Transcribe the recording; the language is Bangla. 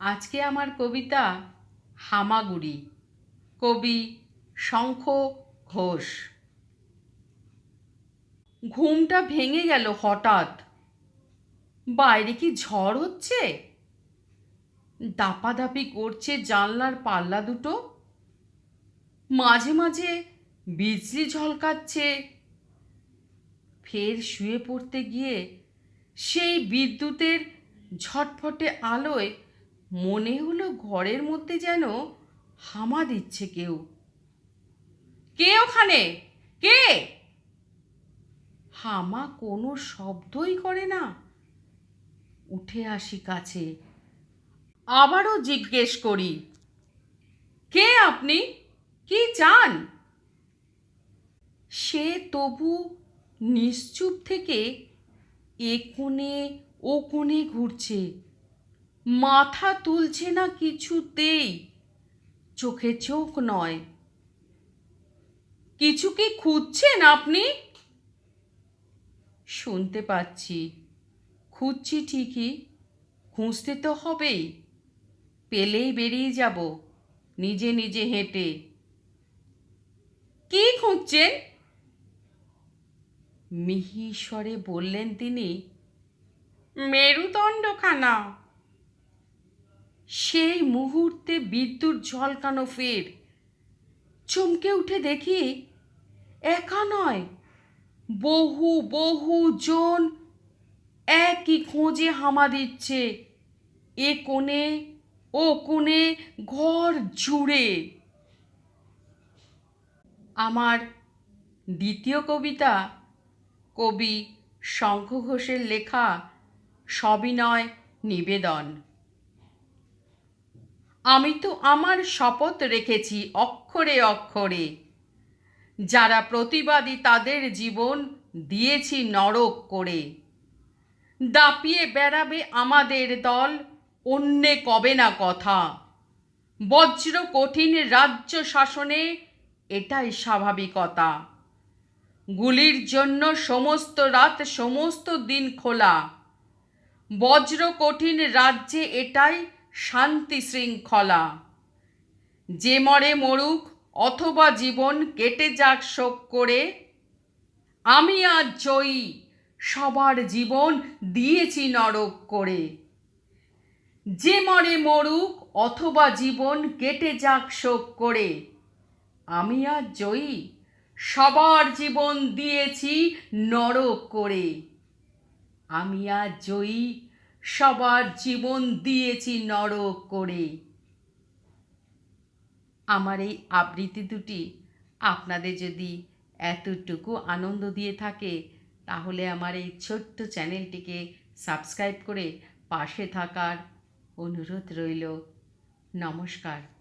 আজকে আমার কবিতা হামাগুড়ি। কবি শঙ্খ ঘোষ। ঘুমটা ভেঙে গেল হঠাৎ। বাইরে কি ঝড় হচ্ছে? দাপাদাপি করছে জানলার পাল্লা দুটো। মাঝে মাঝে বিজলি ঝলকাচ্ছে। ফের শুয়ে পড়তে গিয়ে সেই বিদ্যুতের ঝটফটে আলোয় মনে হলো ঘরের মধ্যে যেন হামা দিচ্ছে কেউ। কে ওখানে? কে? হামা কোনো শব্দই করে না। উঠে আসি কাছে। আবারও জিজ্ঞেস করি, কে আপনি? কি চান? সে তবু নিশ্চুপ থেকে এ কোণে ও কোণে ঘুরছে। মাথা তুলছে না কিছুতেই। চোখে চোখ নয়। কিছু কি খুঁজছেন আপনি? শুনতে পাচ্ছি। খুঁজছি ঠিকই, খুঁজতে তো হবেই। পেলেই বেরিয়ে যাব, নিজে নিজে হেঁটে। কি খুঁজছেন? মিহি স্বরে বললেন তিনি, মেরুদণ্ডখানা। সেই মুহূর্তে বিদ্যুৎ ঝলকানো ফের। চমকে উঠে দেখি একা নয়, বহু বহু জন একই খোঁজে হামা দিচ্ছে। এ কোণে, ও কোণে ঘর জুড়ে। আমার দ্বিতীয় কবিতা কবি শঙ্খ ঘোষের লেখা সবিনয় নিবেদন। আমি তো আমার শপথ রেখেছি অক্ষরে অক্ষরে। যারা প্রতিবাদী তাদের জীবন দিয়েছি নরক করে। দাপিয়ে বেড়াবে আমাদের দল, অন্যে কবে না কথা। বজ্র কঠিন রাজ্য শাসনে এটাই স্বাভাবিকতা। গুলির জন্য সমস্ত রাত, সমস্ত দিন খোলা। বজ্র কঠিন রাজ্যে এটাই শান্তি শৃঙ্খলা। যে মরে মরুক, অথবা জীবন কেটে যাক শোক করে, আমি আজ জয়ী, সবার জীবন দিয়েছি নরক করে। যে মরে মরুক, অথবা জীবন কেটে যাক শোক করে, আমি আজ জয়ী, সবার জীবন দিয়েছি নরক করে। আমি আজ জয়ী সবার জীবন দিয়েছি নরক করে। আমার এই আবৃত্তি দুটি আপনাদের যদি এতটুকু আনন্দ দিয়ে থাকে, তাহলে আমার এই ছোট্ট চ্যানেলটিকে সাবস্ক্রাইব করে পাশে থাকার অনুরোধ রইল। নমস্কার।